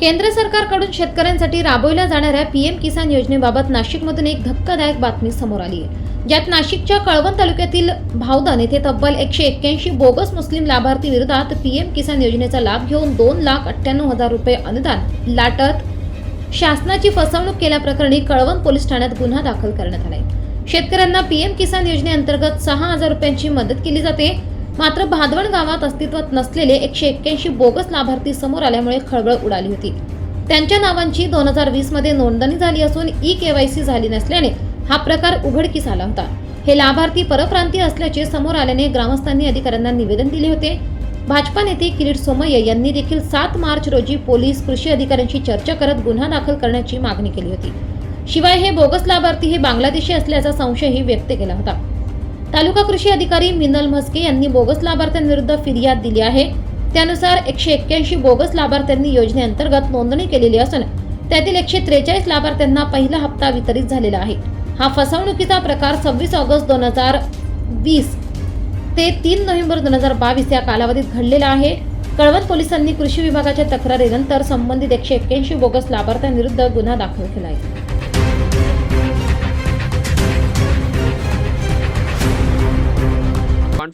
केंद्र सरकारकडून शेतकऱ्यांसाठी राबवल्या जाणाऱ्या पीएम किसान योजनेबाबत नाशिकमधून एक धक्कादायक बातमी समोर आली आहे ज्यात नाशिकच्या कळवण तालुक्यातील भावदान येथे तब्बल एकशे एक्क्याऐंशी बोगस मुस्लिम लाभार्थी विरोधात पीएम किसान योजनेचा लाभ घेऊन दोन लाख अठ्ठ्याण्णव हजार रुपये अनुदान लाटत शासनाची फसवणूक केल्याप्रकरणी कळवण पोलीस ठाण्यात गुन्हा दाखल करण्यात आलाय. शेतकऱ्यांना पीएम किसान योजनेअंतर्गत सहा हजार रुपयांची मदत केली जाते. मात्र भादवण गावात अस्तित्वात नसलेले एकशे एक्क्याऐंशी बोगस लाभार्थी समोर आल्यामुळे खळबळ उडाली होती. त्यांच्या नावांची दोन हजार वीसमध्ये नोंदणी झाली असून ई केवायसी झाली नसल्याने हा प्रकार उघडकीस आला होता. हे लाभार्थी परप्रांतीय असल्याचे समोर आल्याने ग्रामस्थांनी अधिकाऱ्यांना निवेदन दिले होते. भाजपा नेते किरीट सोमय्या यांनी देखील सात मार्च रोजी पोलीस कृषी अधिकाऱ्यांशी चर्चा करत गुन्हा दाखल करण्याची मागणी केली होती. शिवाय हे बोगस लाभार्थी हे बांगलादेशी असल्याचा संशयही व्यक्त केला होता. तालुका कृषी अधिकारी मिनल म्हस्के यांनी बोगस लाभार्थ्यांविरुद्ध फिर्याद दिली आहे. त्यानुसार एकशे एक्क्याऐंशी बोगस लाभार्थ्यांनी योजनेअंतर्गत नोंदणी केलेली असून त्यातील एकशे त्रेचाळीस लाभार्थ्यांना पहिला हप्ता वितरित झालेला आहे. हा फसवणुकीचा प्रकार सव्वीस ऑगस्ट दोन हजार वीस ते तीन नोव्हेंबर दोन हजार बावीस या कालावधीत घडलेला आहे. कळवण पोलिसांनी कृषी विभागाच्या तक्रारीनंतर संबंधित एकशे एक्क्याऐंशी बोगस लाभार्थ्यांविरुद्ध गुन्हा दाखल केला आहे.